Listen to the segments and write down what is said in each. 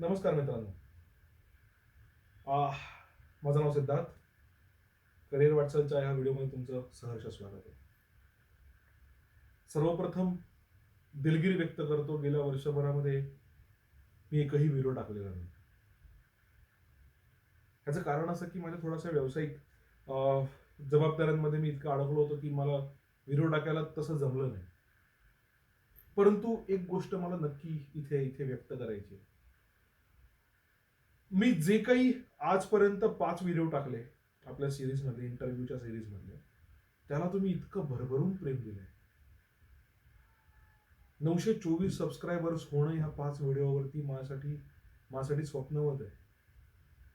नमस्कार मित्रांनो. माझं नाव सिद्धार्थ. करिअर वाटचालच्या ह्या व्हिडिओमध्ये तुमचं सहर्ष स्वागत आहे. सर्वप्रथम दिलगिरी व्यक्त करतो गेल्या वर्षभरामध्ये मी एकही व्हिडिओ टाकलेला नाही. ह्याचं कारण असं की माझ्या थोडासा व्यावसायिक जबाबदाऱ्यांमध्ये मी इतकं अडकलो होतो की मला व्हिडिओ टाकायला तसं जमलं नाही. परंतु एक गोष्ट मला नक्की इथे इथे व्यक्त करायची आहे. मी जे काही आजपर्यंत पाच व्हिडिओ टाकले आपल्या सिरीजमध्ये इंटरव्ह्यूच्या सिरीजमध्ये त्याला तुम्ही इतकं भरभरून प्रेम दिलंय. नऊशे चोवीस सबस्क्रायबर्स होणं ह्या पाच व्हिडिओवरती माझ्यासाठी माझ्यासाठी स्वप्नवत आहे.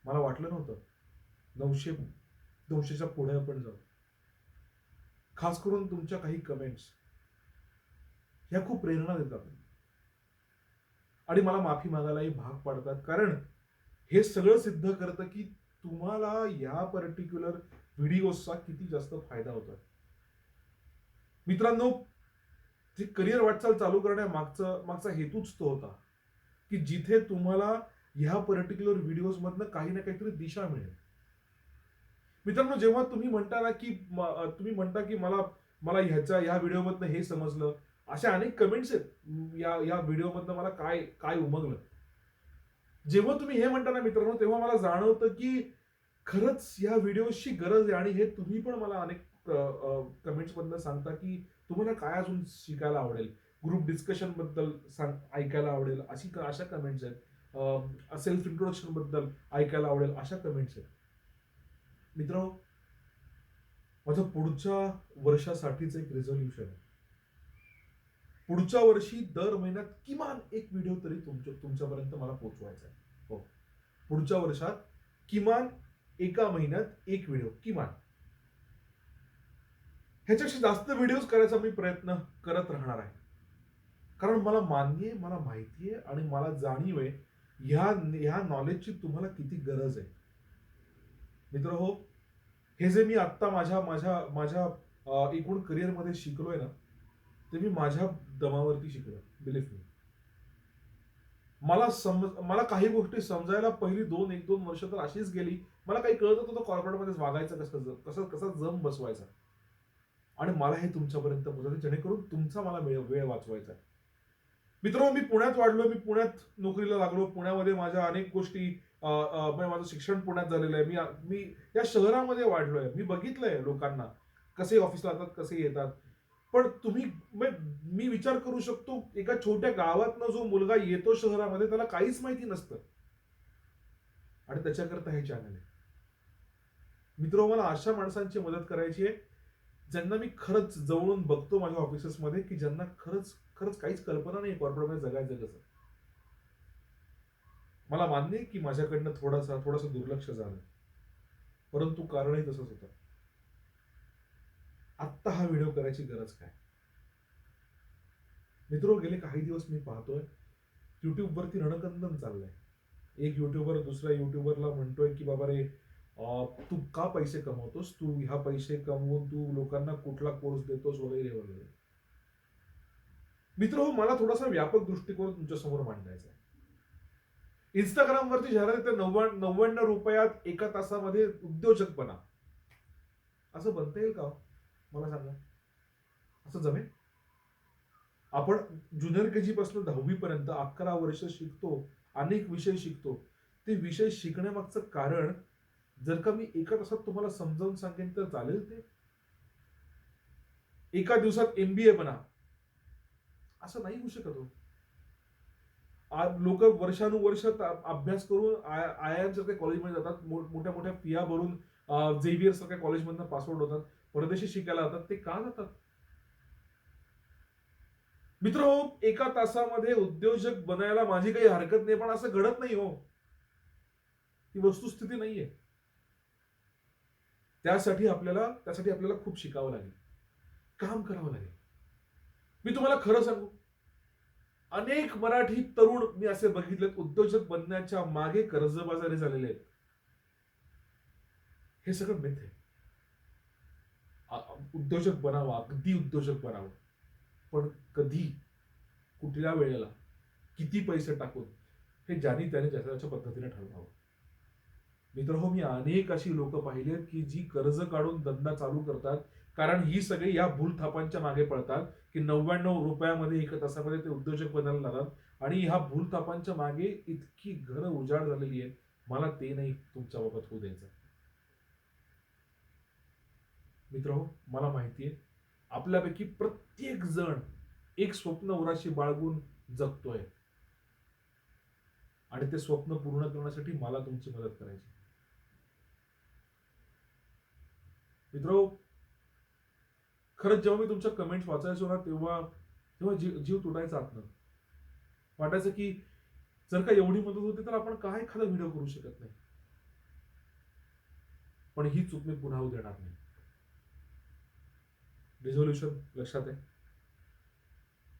मला वाटलं नव्हतं. नऊशे नऊशेच्या पुढे आपण जाऊ. खास करून तुमच्या काही कमेंट्स ह्या खूप प्रेरणा देतात. आणि मला माफी मागायलाही भाग पाडतात. कारण हे सगळं सिद्ध करतं की तुम्हाला या पर्टिक्युलर व्हिडिओचा किती जास्त फायदा होतोय. मित्रांनो जी करिअर वाटचाल चालू करण्यामागचं मागचा हेतूच तो होता की जिथे तुम्हाला ह्या पर्टिक्युलर व्हिडिओज मधनं काही ना काहीतरी दिशा मिळेल. मित्रांनो जेव्हा तुम्ही म्हणता ना की तुम्ही म्हणता की मला मला ह्याच्या ह्या व्हिडिओमधनं हे समजलं अशा अनेक कमेंट्स आहेत. या या व्हिडिओमधनं मला काय काय उमगलं? जेव्हा तुम्ही हे म्हणता ना मित्रांनो तेव्हा मला जाणवतं की खरंच या व्हिडिओची गरज आहे आणि हे तुम्ही पण मला अनेक कमेंट्समधनं सांगता की तुम्हाला काय अजून शिकायला आवडेल? ग्रुप डिस्कशनबद्दल सांग ऐकायला आवडेल? अशी अशा कमेंट्स आहेत. सेल्फ इंट्रोडक्शनबद्दल ऐकायला आवडेल? अशा कमेंट्स आहेत. मित्र माझं पुढच्या वर्षासाठीचं एक रेझोल्युशन आहे. पुढच्या वर्षी दर महिन्यात किमान एक व्हिडिओ तरी तुमच्या तुमच्यापर्यंत मला पोहोचवायचा आहे हो. पुढच्या वर्षात किमान एका महिन्यात एक व्हिडिओ किमान. ह्याच्यापेक्षा जास्त व्हिडिओज करायचा मी प्रयत्न करत राहणार आहे. कारण मला मान्य आहे मला माहिती आहे आणि मला जाणीव आहे ह्या ह्या नॉलेजची तुम्हाला किती गरज आहे. मित्र हो हे जे मी आत्ता माझ्या माझ्या माझ्या एकूण करिअरमध्ये शिकलोय ना ते मी माझ्या दमावरती शिकलो बिलीफ मी मला समज मला काही गोष्टी समजायला पहिली दोन एक दोन वर्ष तर अशीच गेली. मला काही कळत होतं कॉर्पोरेटमध्येच वागायचं कसं ज- कसं कसा जम बसवायचा. आणि मला हे तुमच्यापर्यंत पोहोचायचं जेणेकरून तुमचा मला वेळ वेळ वाचवायचा आहे. मित्र मी पुण्यात वाढलो मी पुण्यात नोकरीला लागलो. पुण्यामध्ये माझ्या अनेक गोष्टी म्हणजे माझं शिक्षण पुण्यात झालेलं आहे. मी मी या शहरामध्ये वाढलोय. मी बघितलंय लोकांना कसे ऑफिसला जातात कसे येतात. पण तुम्ही मी विचार करू शकतो एका छोट्या गावातनं जो मुलगा येतो शहरामध्ये त्याला काहीच माहिती नसतं. आणि त्याच्याकरता हे चॅनल आहे. मित्र मला अशा माणसांची मदत करायची आहे ज्यांना मी खरंच जवळून बघतो माझ्या ऑफिसेसमध्ये की ज्यांना खरंच खरंच काहीच कल्पना नाही कॉर्पोरेटमध्ये जगायचं कसं. मला मान्य आहे की माझ्याकडनं थोडासा थोडासा दुर्लक्ष झालं परंतु कारणही तसंच होतं. आत्ता हा व्हिडिओ करायची गरज काय? मित्र गेले काही दिवस मी पाहतोय युट्यूबवरती रणकंदन चाललंय. एक युट्यूबर दुसऱ्या युट्यूबरला म्हणतोय की बाबा रे तू का पैसे कमवतोस? तू ह्या पैसे कमवून तू लोकांना कुठला कोर्स देतोस? वगैरे वगैरे. मित्र हो मला थोडासा व्यापक दृष्टिकोन तुमच्यासमोर मांडायचा आहे. इंस्टाग्राम वरती जाहिरात येते नव्वद नव्याण्णव रुपयात एका तासामध्ये उद्योजक बना असं बनता येईल का हो? मला सांगा. असं जमेल? आपण ज्युनियर के जी पासून अकरा वर्ष शिकतो अनेक विषय शिकतो. ते विषय शिकण्यामागचं कारण जर का मी एका तासात तुम्हाला समजावून सांगेन तर चालेल ते? एका दिवसात एमबीए बना. असं नाही होऊ शकत हो. लोक वर्षानुवर्ष अभ्यास करून आय आय एम सारख्या कॉलेजमध्ये जातात. मोठ्या मोठ्या फिया भरून झेवियर सारख्या कॉलेजमधनं पासआउट होतात. परदेशी शिकायला जातात ते का जातात? मित्र हो एका तासामध्ये उद्योजक बनायला माझी काही हरकत नाही पण असं घडत नाही हो. ही वस्तुस्थिती नाहीये. त्यासाठी आपल्याला त्यासाठी आपल्याला खूप शिकावं लागेल. काम करावं लागेल. मी तुम्हाला खरं सांगू. अनेक मराठी तरुण मी असे बघितलेत उद्योजक बनण्याच्या मागे कर्जबाजारी झालेले आहेत. हे सगळं मिथ आहे. उद्योजक बनावा अगदी उद्योजक बनावा. पण कधी कुठल्या वेळेला किती पैसे टाकून हे ज्यानी त्याने ज्याच्या त्याच्या पद्धतीने ठरवावं. मित्र हो मी अनेक अशी लोक पाहिली आहेत की जी कर्ज काढून धंदा चालू करतात. कारण ही सगळी या भूलथापांच्या मागे पळतात की नव्याण्णव रुपयामध्ये एका तासामध्ये ते उद्योजक बनायला लागतात. आणि ह्या भूलथापांच्या मागे इतकी घरं उजाड झालेली आहेत. मला ते नाही तुमच्याबाबत होऊ द्यायचं. मित्र हो मला माहिती आहे आपल्यापैकी प्रत्येक जण एक स्वप्न उराशी बाळगून जगतोय. आणि ते स्वप्न पूर्ण करण्यासाठी मला तुमची मदत करायची. मित्र खरंच जेव्हा मी तुमच्या कमेंट्स वाचायचो ना तेव्हा तेव्हा जीव जीव तुटायचा आतनं. वाटायचं की जर का एवढी मदत होती तर आपण काय एखादा व्हिडिओ करू शकत नाही. पण ही चूक मी पुन्हा देणार नाही. रिझोल्युशन लक्षात आहे.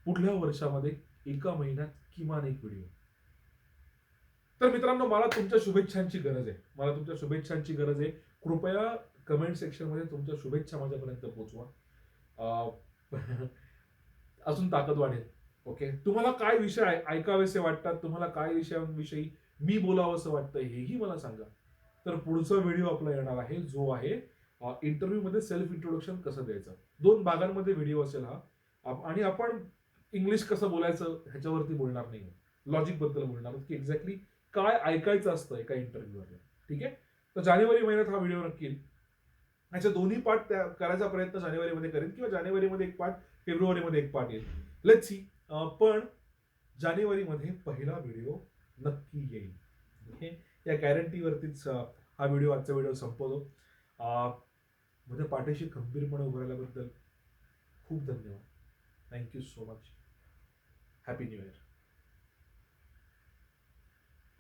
पुढल्या वर्षामध्ये एका महिन्यात किमान एक व्हिडिओ तर मित्रांनो मला तुमच्या शुभेच्छांची गरज आहे. मला तुमच्या शुभेच्छांची गरज आहे. कृपया कमेंट सेक्शनमध्ये तुमच्या शुभेच्छा माझ्यापर्यंत पोहोचवा अजून ताकद वाढेल. ओके तुम्हाला काय विषय ऐकावेसे वाटतात? तुम्हाला काय विषयांविषयी मी बोलावं असं वाटतं हेही मला सांगा. तर पुढचा व्हिडिओ आपला येणार आहे जो आहे इंटरव्ह्यूमध्ये सेल्फ इंट्रोडक्शन कसं द्यायचं? दोन भागांमध्ये व्हिडिओ असेल हा. आणि आपण इंग्लिश कसं बोलायचं ह्याच्यावरती बोलणार नाही लॉजिकबद्दल बोलणार आहोत की एक्झॅक्टली काय ऐकायचं असतं एका इंटरव्ह्यूवर ठीक आहे? तर जानेवारी महिन्यात हा व्हिडिओ नक्की येईल. दोन्ही पार्ट त्या करायचा प्रयत्न जानेवारीमध्ये करेन किंवा जानेवारीमध्ये एक पार्ट फेब्रुवारीमध्ये एक पार्ट येईल. लेट सी पण जानेवारीमध्ये पहिला व्हिडिओ नक्की येईल. ओके या गॅरंटीवरतीच हा व्हिडिओ आजचा व्हिडिओ संपवतो. माझ्या पाठीशी खंबीरपणे उभं राहिल्याबद्दल खूप धन्यवाद. Thank you so much happy new year